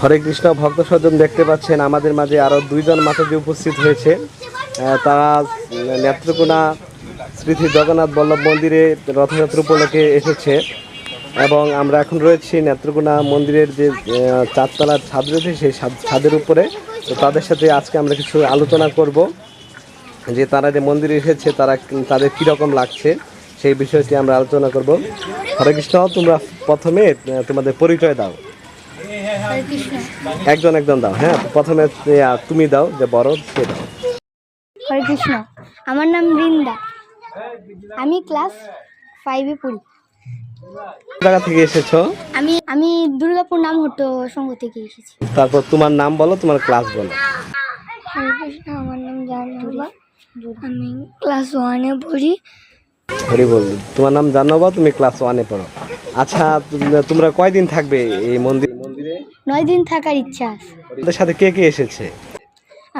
হরে কৃষ্ণ, ভক্ত স্বজন দেখতে পাচ্ছেন, আমাদের মাঝে আরও দুইজন মাতাজি উপস্থিত হয়েছে। তারা নেত্রকোনা স্মৃতি জগন্নাথ বল্লভ মন্দিরে রথযাত্রা উপলক্ষে এসেছে এবং আমরা এখন রয়েছি নেত্রকোনা মন্দিরের যে চারতলার ছাদ রয়েছে, সেই ছাদের উপরে। তো তাদের সাথে আজকে আমরা কিছু আলোচনা করব যে তারা যে মন্দিরে এসেছে, তারা তাদের কীরকম লাগছে, সেই বিষয়টি আমরা আলোচনা করব। হরে কৃষ্ণ, তোমরা প্রথমে তোমাদের পরিচয় দাও। একজন একজন দাও হ্যাঁ প্রথমে তুমি দাও যে বড় সে দাও। হরে কৃষ্ণ আমার নাম বৃন্দা। আমি ক্লাস ফাইভে পড়ি। জায়গা থেকে এসেছ? আমি আমি দুর্গাপুর নাম হতো সংঘ থেকে এসেছি। তারপর তোমার নাম বলো তোমার ক্লাস বলো। হরে কৃষ্ণ আমার নাম জাহ্নবা। আমি ক্লাস ওয়ানে পড়ি। হরি বল তোমার নাম জানো বা তুমি ক্লাস ওয়ানে পড়ো। আচ্ছা তোমরা- তোমরা কয়দিন থাকবে এই মন্দিরে? নয় দিন থাকার ইচ্ছা আছে। তোমাদের সাথে কে কে এসেছে?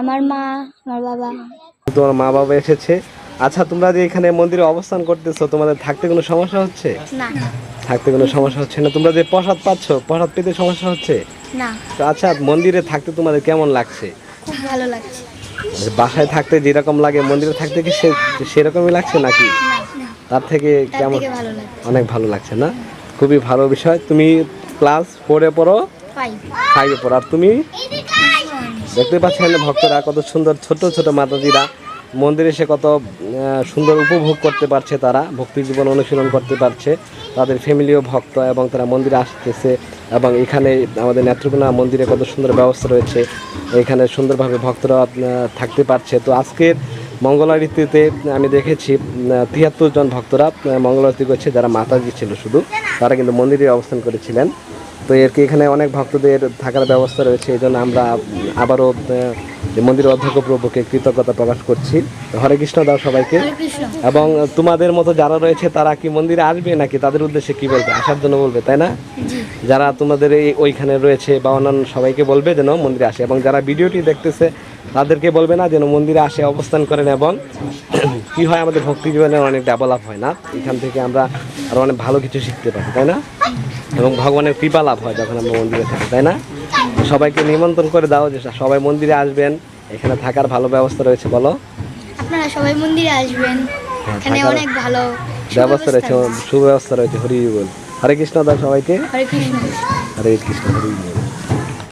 আমার মা আমার বাবা। তোমার মা বাবা এসেছে। আচ্ছা তোমরা যে এখানে মন্দিরে অবস্থান করতেছো তোমাদের থাকতে কোনো সমস্যা হচ্ছে? না। থাকতে কোনো সমস্যা হচ্ছে না। তোমরা যে প্রসাদ পাচ্ছ প্রসাদ পেতে সমস্যা হচ্ছে? না। তো আচ্ছা মন্দিরে থাকতে তোমাদের কেমন লাগছে? খুব ভালো লাগছে। বাসায় থাকতে যেরকম লাগে মন্দিরে থাকতে কি সে সেরকমই লাগছে নাকি? না তার থেকে কেমন? অনেক ভালো লাগছে না? খুবই ভালো বিষয়। তুমি ক্লাস ফোরে পড়ো। ফাইভ পড়ো আর তুমি? দেখতে পাচ্ছেন ভক্তরা কত সুন্দর ছোট ছোট মাতাজিরা। মন্দিরে এসে কত সুন্দর উপভোগ করতে পারছে তারা, ভক্তি জীবন অনুশীলন করতে পারছে। তাদের ফ্যামিলিও ভক্ত এবং তারা মন্দিরে আসতেছে এবং এখানে আমাদের নেত্রকোনা মন্দিরে কত সুন্দর ব্যবস্থা রয়েছে। এখানে সুন্দরভাবে ভক্তরা থাকতে পারছে। তো আজকের মঙ্গলারতিতে আমি দেখেছি তিয়াত্তর জন ভক্তরা মঙ্গলারতি করছে, যারা মাতাজি ছিল শুধু, তারা কিন্তু মন্দিরে অবস্থান করেছিলেন। তো এর কি এখানে অনেক ভক্তদের থাকার ব্যবস্থা রয়েছে এই জন্য আমরা আবারও মন্দির অধ্যক্ষ প্রভুকে কৃতজ্ঞতা প্রকাশ করছি। হরে কৃষ্ণ দাও সবাইকে। এবং তোমাদের মতো যারা রয়েছে তারা কি মন্দিরে আসবে নাকি তাদের উদ্দেশ্যে কি বলবে? আসার জন্য বলবে তাই না? যারা তোমাদের এই ওইখানে রয়েছে বা অন্যান্য সবাইকে বলবে যেন মন্দিরে আসে এবং যারা ভিডিওটি দেখতেছে তাদেরকে বলবে না যেন মন্দিরে আসে অবস্থান করেন এবং কি হয় আমাদের ভক্তি জীবনে অনেক ডেভেলপ হয় না। এখান থেকে আমরা আরও অনেক ভালো কিছু শিখতে পারি তাই না? এবং ভগবানের কৃপা লাভ হয় যখন আমরা মন্দিরে থাকি তাই না? সবাইকে নিমন্ত্রণ করে দাও যে সবাই মন্দিরে আসবেন। এখানে থাকার ভালো ব্যবস্থা রয়েছে বলো। আপনারা সবাই মন্দিরে আসবেন। হ্যাঁ, এখানে অনেক ভালো ব্যবস্থা রয়েছে সুব্যবস্থা রয়েছে হরি বল। হরে কৃষ্ণ দাও সবাইকে। হরে কৃষ্ণ। হরে কৃষ্ণ হরি